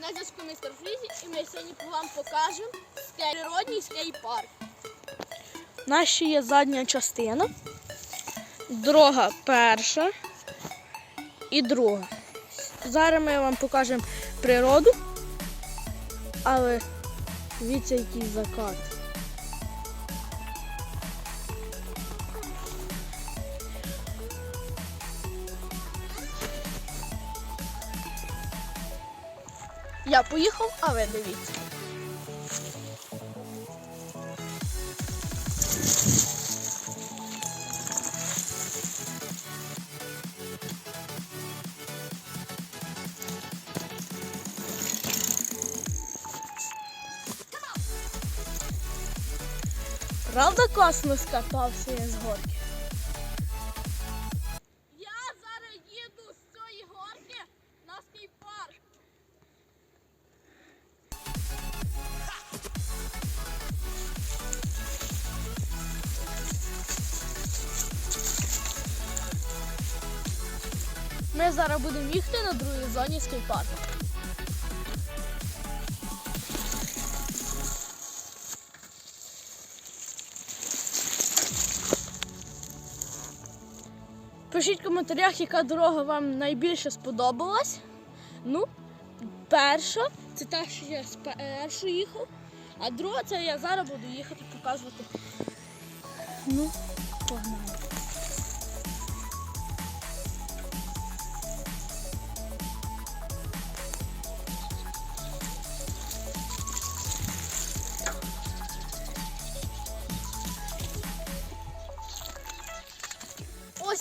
На зв'язку містер Фрізі і ми сьогодні вам покажемо скей- природній скейт-парк. У нас ще є задня частина, дорога перша і друга. Зараз ми вам покажемо природу, але дивіться, який закат. Я поїхав, а ви дивіться. Правда класно скатався я з горки? Ми зараз будемо їхати на другій зоні скейт-парку. Пишіть в коментарях, яка дорога вам найбільше сподобалась. Ну, перша це та, що я спершу їхав, а друга це я зараз буду їхати показувати. Ну, погнали.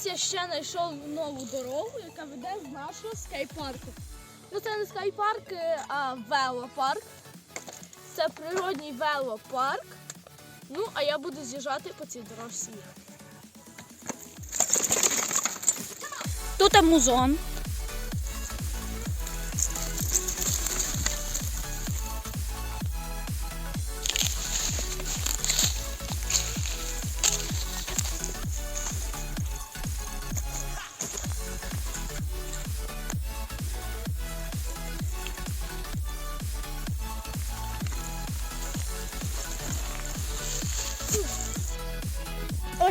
Ось я ще знайшов нову дорогу, яка веде з нашого скейт-парку. Ну це не скейт-парк, е, а велопарк. Це природній велопарк. Ну, а я буду з'їжджати по цій дорожці. Тут музон.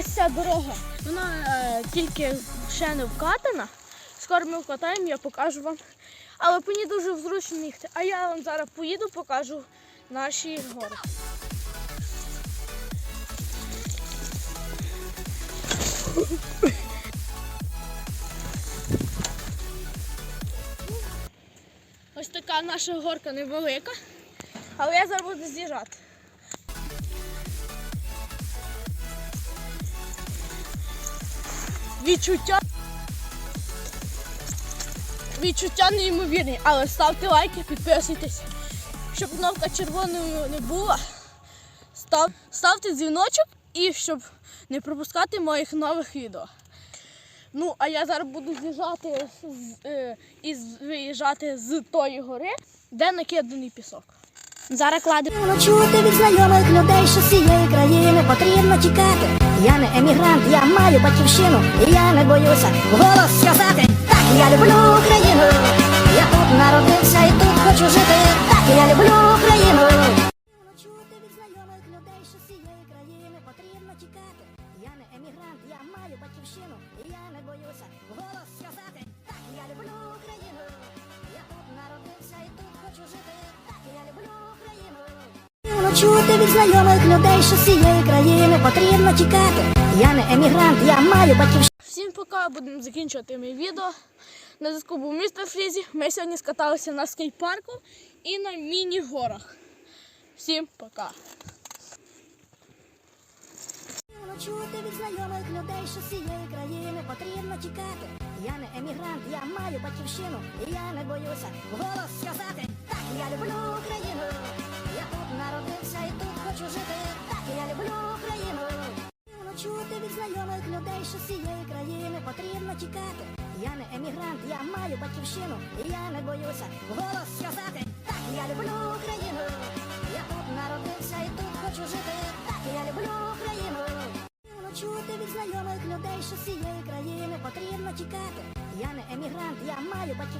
Ось ця дорога. Вона е, тільки ще не вкатана. Скоро ми вкатаємо, я покажу вам. Але по ній дуже зручно їхати. А я вам зараз поїду, покажу наші гори. Ось така наша горка невелика. Але я зараз буду з'їжджати. Відчуття. Відчуття неймовірні, але ставте лайки, підписуйтесь, щоб кнопка червоною не була. Став, ставте дзвіночок і щоб не пропускати моїх нових відео. Ну, а я зараз буду з'їжджати е, і виїжджати з тої гори, де накиданий пісок. Зараз кладемо. Чути від знайомих людей, що з цієї країни потрібно тікати. Я не емігрант, я маю батьківщину, і я не боюся вголос сказати. Так, я люблю Україну, я тут народився і тут хочу жити. Так, я люблю Україну. Я не емігрант, я маю батьківщину, я не боюся сказати. Так, я люблю Україну, я тут народився і тут хочу жити. Так, я люблю Україну. Чути від знайомих людей, що з цієї країни потрібно тікати. Я не емігрант, я маю батьківщину. Всім пока, будемо закінчувати моє відео. На зв'язку був містер Фрізі. Ми сьогодні скаталися на скейт-парку і на міні-горах. Всім пока. Чути від знайомих людей, що з цієї країни потрібно тікати. Я не емігрант, я маю батьківщину, і я не боюся вголос сказати. Цієї країни потрібно тікати. Я не емігрант, я маю батьківщину, і я не боюся голос сказати. Так, я люблю Україну, я тут народився і тут хочу жити. Так, я люблю Україну. Чути від знайомих людей, що з цієї країни потрібно тікати. Я не емігрант, я маю батьківщину.